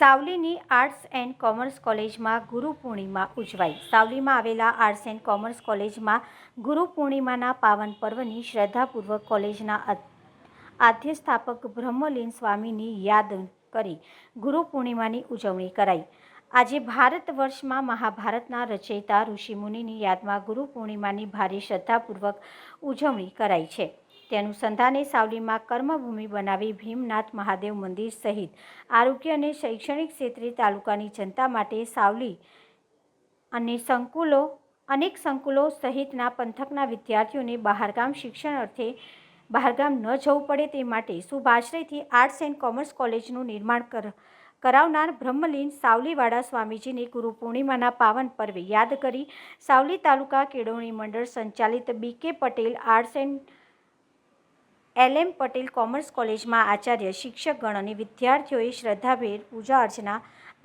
સાવલીની arts and commerce કોલેજમાં ગુરુ પૂર્ણિમા ઉજવાઈ. સાવલીમાં આવેલા arts and commerce કોલેજમાં ગુરુ પૂર્ણિમાના પાવન પર્વની શ્રદ્ધાપૂર્વક કોલેજના આધ્યસ્થાપક બ્રહ્મલીન સ્વામીની યાદ કરી ગુરુ પૂર્ણિમાની ઉજવણી કરાઈ. આજે ભારત વર્ષમાં મહાભારતના રચયિતા ઋષિમુનિની યાદમાં ગુરુ પૂર્ણિમાની ભારે શ્રદ્ધાપૂર્વક ઉજવણી કરાઈ છે. તે અનુસંધાને સાવલીમાં કર્મભૂમિ બનાવી ભીમનાથ મહાદેવ મંદિર સહિત આરોગ્ય અને શૈક્ષણિક ક્ષેત્રે તાલુકાની જનતા માટે સાવલી અને સંકુલો, અનેક સંકુલો સહિતના પંથકના વિદ્યાર્થીઓને બહારગામ શિક્ષણ અર્થે બહારગામ ન જવું પડે તે માટે શુભાશ્રયથી આર્ટ્સ એન્ડ કોમર્સ કોલેજનું નિર્માણ કર, કરાવનાર બ્રહ્મલીન સાવલીવાડા સ્વામીજીની ગુરુ પૂર્ણિમાના પાવન પર્વે યાદ કરી સાવલી તાલુકા કેળવણી મંડળ સંચાલિત B K Patel arts and L M Patel commerce કોલેજમાં આચાર્ય શિક્ષકગણ અને વિદ્યાર્થીઓએ શ્રદ્ધાભેર પૂજા અર્ચના,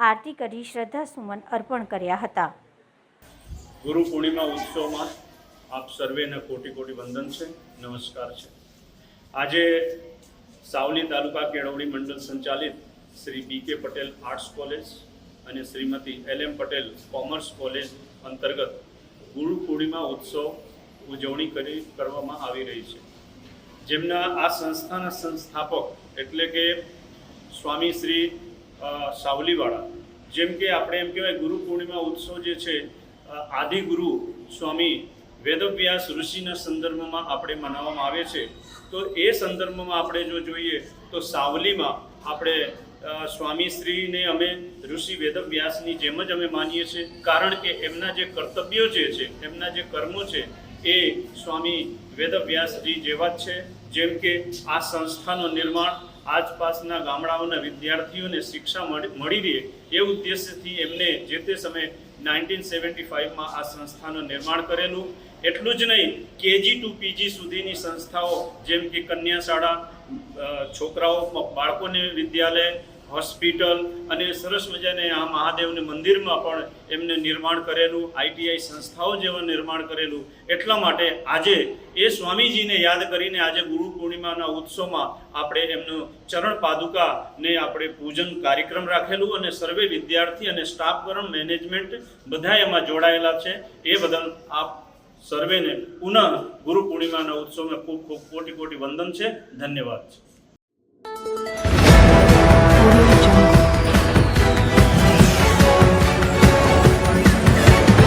આરતી કરી શ્રદ્ધા સુમન અર્પણ કર્યા હતા. ગુરુ પૂર્ણિમા ઉત્સવમાં આપ સર્વેને કોટી કોટી વંદન છે, નમસ્કાર છે. આજે સાવલી તાલુકા કેળવણી મંડળ સંચાલિત શ્રી બી કે પટેલ આર્ટ્સ કોલેજ અને Shrimati L M Patel commerce college અંતર્ગત ગુરુ પૂર્ણિમા ઉત્સવ ઉજવણી કરી કરવામાં આવી રહી છે. જેમના આ સંસ્થાના સંસ્થાપક એટલે કે સ્વામી શ્રી સાવલીવાળા. જેમ કે આપણે એમ કહેવાય ગુરુ પૂર્ણિમા ઉત્સવ જે છે આદિગુરુ સ્વામી વેદવ્યાસ ઋષિના સંદર્ભમાં આપણે મનાવવામાં આવે છે. તો એ સંદર્ભમાં આપણે જો જોઈએ, તો સાવલીમાં આપણે સ્વામી શ્રીને અમે ઋષિ વેદવ્યાસની જેમ જ અમે માનીએ છીએ. કારણ કે એમના જે કર્તવ્યો જે છે, એમના જે કર્મો છે એ સ્વામી વેદવ્યાસજી જેવા જ છે. જેમ કે આ સંસ્થાનું નિર્માણ આસપાસના ગામડાઓના વિદ્યાર્થીઓને શિક્ષા મળી રહે એ ઉદ્દેશ્યથી એમને જે તે સમયે નાઇન્ટીન સેવન્ટી ફાઇવમાં આ સંસ્થાનું નિર્માણ કરેલું. એટલું જ નહીં કેજી ટુ પીજી સુધીની સંસ્થાઓ જેમ કે કન્યા શાળા અ, છોકરાઓ બાળકોને વિદ્યાલય હોસ્પિટલ અને સરસ મજાને આ મહાદેવને મંદિરમાં પણ એમને નિર્માણ કરેલું આઈટીઆઈ સંસ્થાઓ જેવા નિર્માણ કરેલું. એટલા માટે આજે એ સ્વામીજીને યાદ કરીને આજે ગુરુ પૂર્ણિમાના ઉત્સવમાં આપણે એમનું ચરણ પાદુકાને આપણે પૂજન કાર્યક્રમ રાખેલું અને સર્વે વિદ્યાર્થી અને સ્ટાફ સ્ટાફગણ મેનેજમેન્ટ બધા એમાં જોડાયેલા છે. એ બદલ આપ સર્વેને પુનઃ ગુરુ પૂર્ણિમાના ઉત્સવમાં ખૂબ ખૂબ કોટી કોટી વંદન છે. ધન્યવાદ.